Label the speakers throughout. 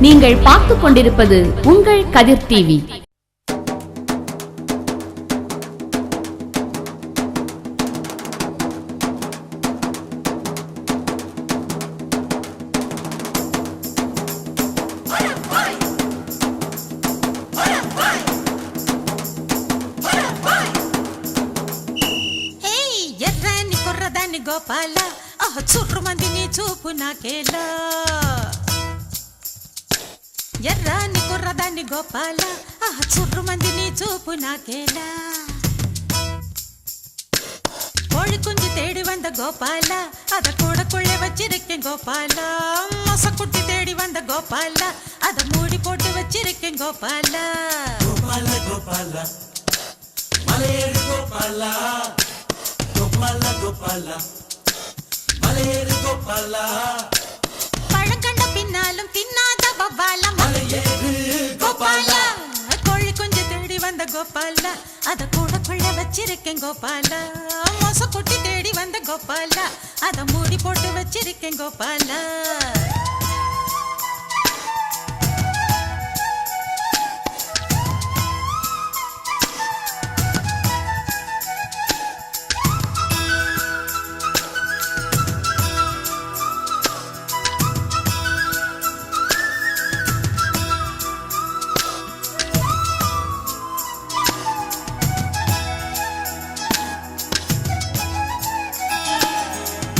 Speaker 1: நீங்கள் பார்த்துக் கொண்டிருப்பது உங்கள் கதிர் டிவி
Speaker 2: ఏయ్, ఎర్రని కుర్రదాన్ని గోపాల ఆహ్, చుర్రుమంది నీ చూపు నాకేలా ఎర్రాని కుర్రదాన్ని గోపాల? ఆ చుర్రు మంది నీ చూపు నాకేలా కోడి కుంజి తేడి వంద గోపాల? అద కూడ వచ్చి రెక్కె గోపాల? మొసకుట్టి తేడి వంద
Speaker 3: గోపాల? అద మూడి పొట్టు వచ్చిరిక్కి గోపాల? గోపాల గోపాల.
Speaker 2: మలయేడు గోపాల. గోపాల గోపాల. మలయేడు
Speaker 3: గోపాల.
Speaker 2: கோபாலா. அத கூட கொள்ள வச்சிருக்கேன் கோபாலா. மோச குட்டி தேடி வந்த கோபாலா. அத மூடி போட்டு வச்சிருக்கேன் கோபாலா.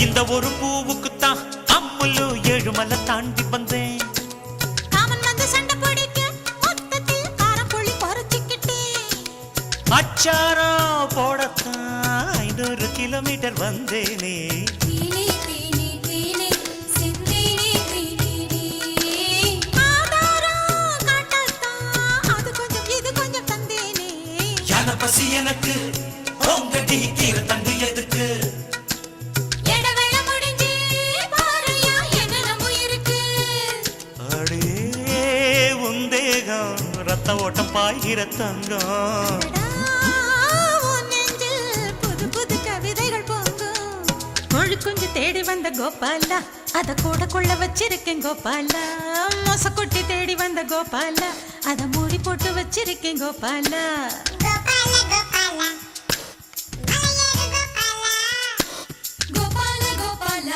Speaker 3: இந்த ஒரு பூவுக்குத்தான் அம்முலு ஏழுமலை தாண்டி வந்தேன். அச்சாரம் போடத்தான் ஐநூறு கிலோமீட்டர் வந்தேனே. பசி எனக்கு உங்கடி கீரை தண்டு எதுக்கு? ரத்த ஓட்டம் பாய்கிற தங்கம்.
Speaker 2: உன் நெஞ்சில் புது புது கவிதைகள் பொங்கும். கோழி குஞ்சு தேடி வந்த கோபாலா அத கூட கொள்ள வச்சிருக்கேன் கோபாலா. மொசக்குட்டி தேடி வந்த கோபாலா அத மூடி போட்டு வச்சிருக்கேன் கோபாலா.
Speaker 4: கோபால கோபால.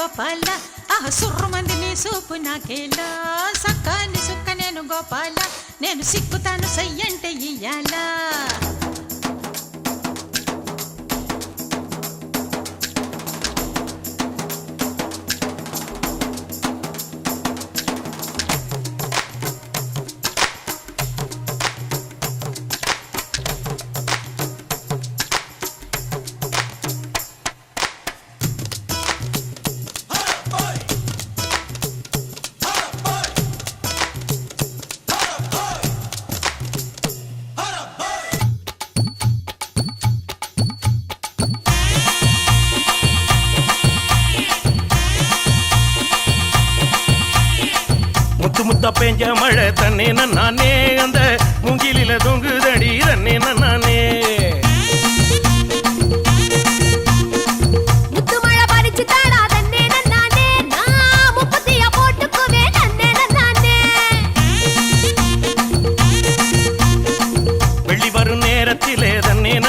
Speaker 2: గోపాల ఆహ సుర్రుమంది నీ సూపు నాకేలా? సక్కాని సుక్క నేను గోపాల నేను సిక్కుతాను సయ్యంటే ఇయ్యాలా?
Speaker 5: முத்து முத்தா பெஞ்ச மழை தண்ணே நானே அந்த மூங்கிலில தொங்குதடி
Speaker 4: தன்னே நான்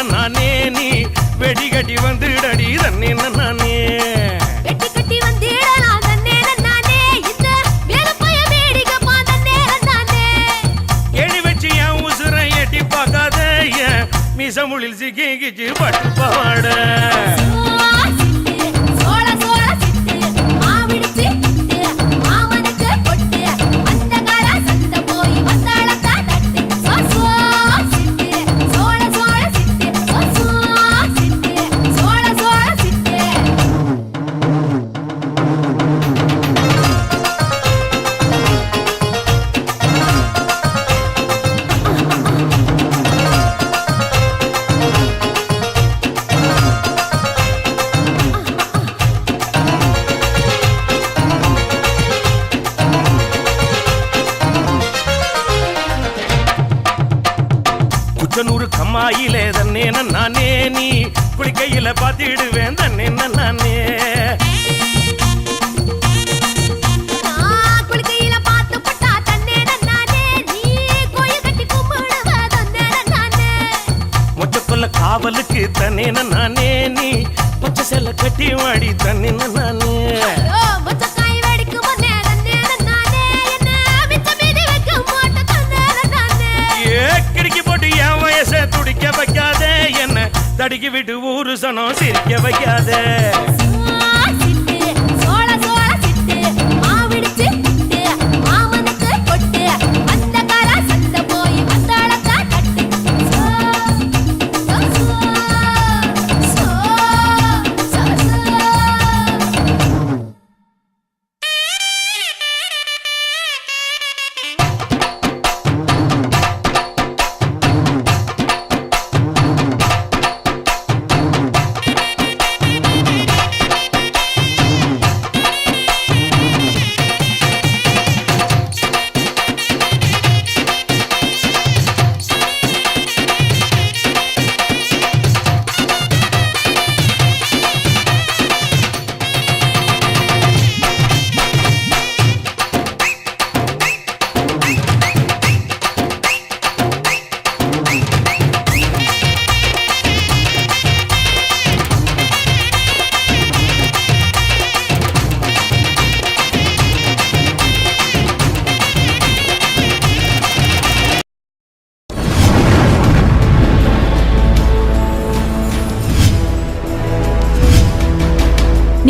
Speaker 5: நானே நீ வெடிகட்டி வந்துடடி தண்ணே நானே மிசமுளில் சிக்கிச்சு பட்டு பாட கம்மாயிலே தன்னே நானே நீ. குளிக்கையில பாத்திடுவேன் தன்னே நானே காவலுக்கு தன்னே நானே நீ. பச்சை செல்ல கட்டி வாடி தன்னே நானே
Speaker 4: என்ன
Speaker 5: தடுக்கி விட்டு ஊரு சனம் சிரிக்க வைக்காத.